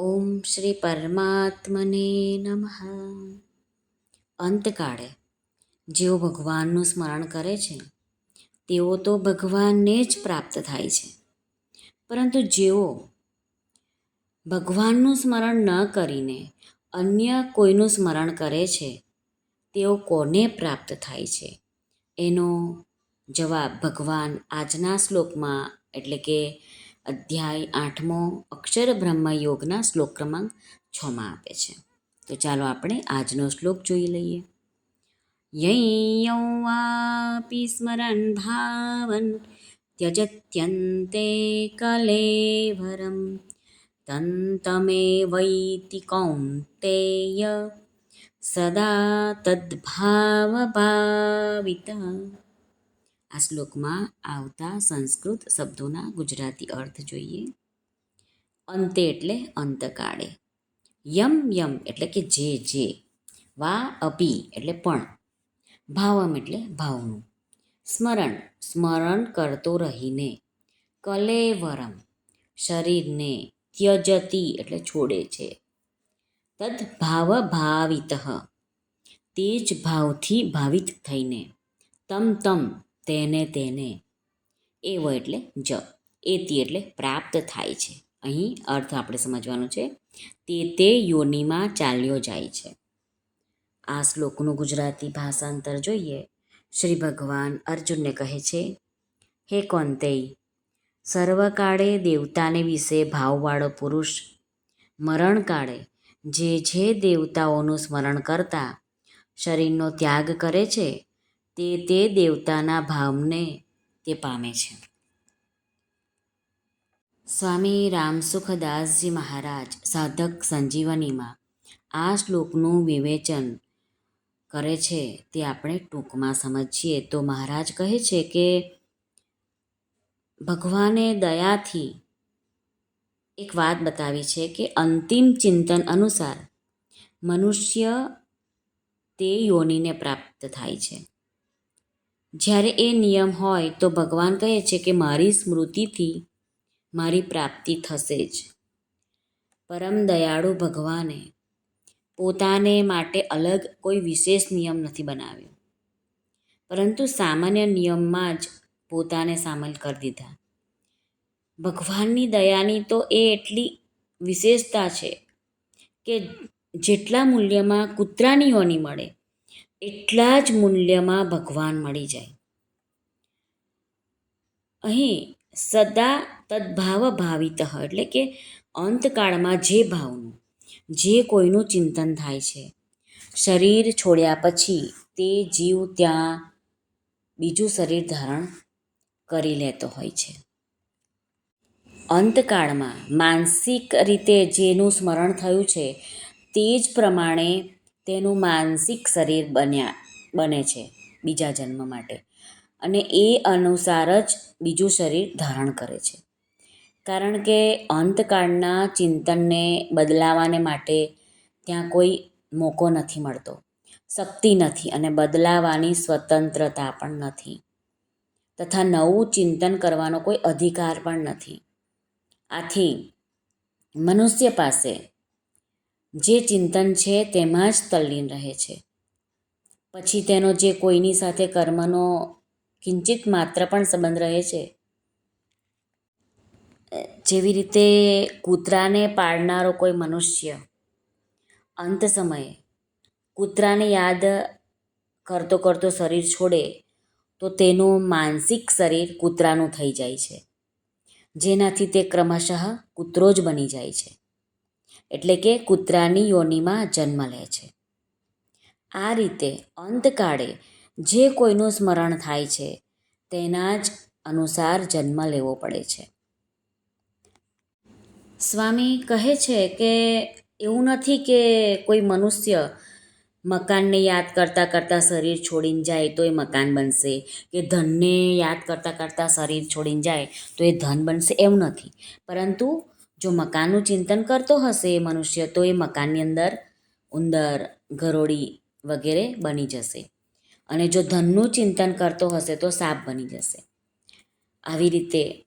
ઓમ શ્રી પરમાત્મને નમઃ. અંતકાળે જેઓ ભગવાનનું સ્મરણ કરે છે, તેઓ તો ભગવાનને જ પ્રાપ્ત થાય છે. પરંતુ જેઓ ભગવાનનું સ્મરણ ન કરીને અન્ય કોઈનું સ્મરણ કરે છે, તેઓ કોને પ્રાપ્ત થાય છે? એનો જવાબ ભગવાન આજના શ્લોકમાં, એટલે કે અધ્યાય આઠમો અક્ષર બ્રહ્મ યોગના શ્લોક ક્રમાંક છમાં આપે છે. તો ચાલો આપણે આજનો શ્લોક જોઈ લઈએ. યૈયૌ વાપી સ્મરન ભાવન ત્યજત્યંતે કલેવરમ તંતમે વૈતિ કૌંતેય સદા તદ્ભાવ ભાવિત આ શ્લોકમાં આવતા સંસ્કૃત શબ્દોના ગુજરાતી અર્થ જોઈએ. અંતે એટલે અંતકાળે. યમ યમ એટલે કે જે જે. વા અપી એટલે પણ. ભાવમ એટલે ભાવનું. સ્મરણ સ્મરણ કરતો રહીને. કલેવરમ, શરીરને ત્યજતી એટલે છોડે છે. તદ ભાવ ભાવિત. તે જ ભાવથી ભાવિત થઈને. તમ તમ તેને તેને. એવ એટલે જ. એતી એટલે પ્રાપ્ત થાય છે. અહીં અર્થ આપણે સમજવાનો છે. તે તે યોનિમાં ચાલ્યો જાય છે. આ શ્લોકનું ગુજરાતી ભાષાંતર જોઈએ. શ્રી ભગવાન અર્જુનને કહે છે હે કોંતેય સર્વકાળે દેવતાને વિશે ભાવવાળો પુરુષ મરણકાળે જે જે દેવતાઓનું સ્મરણ કરતા શરીરનો ત્યાગ કરે છે તે તે દેવતાના ભાવને તે પામે છે. સ્વામી રામસુખદાસજી મહારાજ, સાધક સંજીવનીમાં આ શ્લોકનું વિવેચન કરે છે તે આપણે ટૂંકમાં સમજીએ. તો મહારાજ કહે છે કે, ભગવાને દયાથી એક વાત બતાવી છે કે અંતિમ ચિંતન અનુસાર મનુષ્ય તે યોનિને પ્રાપ્ત થાય છે. જ્યારે એ નિયમ હોય તો ભગવાન કહે છે કે મારી સ્મૃતિથી મારી પ્રાપ્તિ થશે જ. પરમ દયાળુ ભગવાને પોતાને માટે અલગ કોઈ વિશેષ નિયમ નથી બનાવ્યો. પરંતુ સામાન્ય નિયમમાં જ પોતાને સામેલ કરી દીધા. ભગવાનની દયાની તો એ એટલી વિશેષતા છે કે જેટલા મૂલ્યમાં કૂતરાની યોની મળે એટલા જ મૂલ્યમાં ભગવાન મળી જાય. અહીં સદા તદ્ભાવ ભાવિત એટલે કે અંતકાળમાં જે ભાવનું, જે કોઈનું ચિંતન થાય છે. શરીર છોડ્યા પછી તે જીવ ત્યાં બીજું શરીર ધારણ કરી લેતો હોય છે. અંતકાળમાં માનસિક રીતે જેનું સ્મરણ થયું છે તે જ પ્રમાણે તેનું માનસિક શરીર બન્યા, બને છે બીજા જન્મ માટે. અને એ અનુસાર જ બીજું શરીર ધારણ કરે છે. કારણ કે અંતકાળના ચિંતનને બદલાવાને માટે ત્યાં કોઈ મોકો નથી મળતો, શક્તિ નથી અને બદલાવાની સ્વતંત્રતા પણ નથી. તથા નવું ચિંતન કરવાનો કોઈ અધિકાર પણ નથી. આથી મનુષ્ય પાસે જે ચિંતન છે તેમાં જ તલ્લીન રહે છે. પછી તેનો જે કોઈની સાથે કર્મનો કિંચિત માત્ર પણ સંબંધ રહે છે, જેવી રીતે કૂતરાને પાળનારો કોઈ મનુષ્ય, અંત સમયે કૂતરાને યાદ કરતો કરતો શરીર છોડે, તો તેનું માનસિક શરીર કૂતરાનું થઈ જાય છે. જેનાથી તે ક્રમશઃ કૂતરો જ બની જાય છે. એટલે કે કૂતરાની યોનિમાં જન્મ લે છે. આ રીતે અંતકાળે જે કોઈનું સ્મરણ થાય છે, તેના જ અનુસાર જન્મ લેવો પડે છે. સ્વામી કહે છે કે એવું નથી કે કોઈ મનુષ્ય મકાનને યાદ કરતાં કરતાં શરીર છોડીને જાય તો એ મકાન બનશે, કે ધનને યાદ કરતાં કરતાં શરીર છોડીને જાય તો એ ધન બનશે, એવું નથી. પરંતુ જો મકાનનું ચિંતન કરતો હશે એ મનુષ્ય, તો એ મકાનની અંદર ઉંદર ગરોળી વગેરે બની જશે. અને જો ધનનું ચિંતન કરતો હશે, તો સાપ બની જશે. આવી રીતે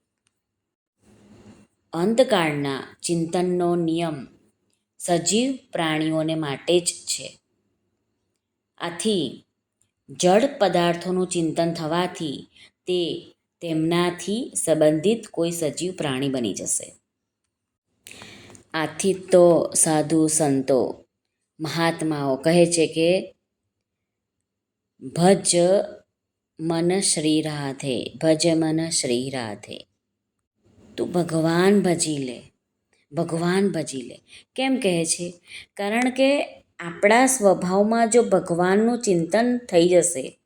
અંતકાળના ચિંતનનો નિયમ સજીવ પ્રાણીઓને માટે જ છે. આથી જળ પદાર્થોનું ચિંતન થવાથી તે તેમનાથી સંબંધિત કોઈ સજીવ પ્રાણી બની જશે. આથી તો સાધુ સંતો. મહાત્માઓ કહે છે કે, ભજ મન શ્રી રાધે, ભજ મન શ્રી રાધે. તું ભગવાન ભજી લે, ભગવાન ભજી લે. કેમ કહે છે? કારણ કે આપણા સ્વભાવમાં જો ભગવાનનું ચિંતન થઈ જશે,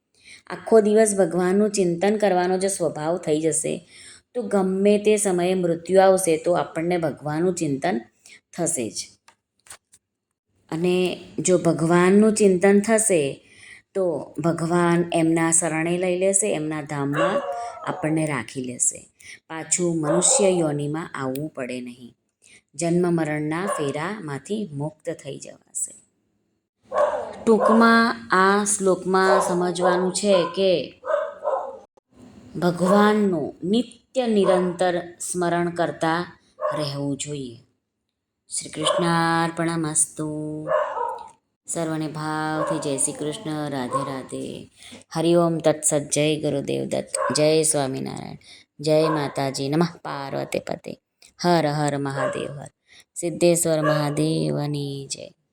આખો દિવસ ભગવાનનું ચિંતન કરવાનો જો સ્વભાવ થઈ જશે, તો ગમે તે સમયે મૃત્યુ આવશે તો આપણને ભગવાનનું ચિંતન થશે જ. અને જો ભગવાનનું ચિંતન થશે, તો ભગવાન એમના શરણે લઈ લેશે, એમના ધામમાં આપણને રાખી લેશે. પાછું મનુષ્ય યોનિમાં આવવું પડે નહીં. જન્મ મરણના ફેરામાંથી મુક્ત થઈ જવાશે. ટૂંકમાં આ શ્લોકમાં સમજવાનું છે કે ભગવાનનું નિત્ય નિરંતર સ્મરણ કરતા રહેવું જોઈએ. શ્રી કૃષ્ણાર્પણમસ્તુ સર્વને ભાવથી જય શ્રી કૃષ્ણ રાધે. રાધે હરિઓમ તત્સત જય ગુરુદેવ દત્ત, જય સ્વામિનારાયણ, જય માતાજી નમઃ. પાર્વતે પતે હર હર મહાદેવ હર. સિદ્ધેશ્વર મહાદેવની જય.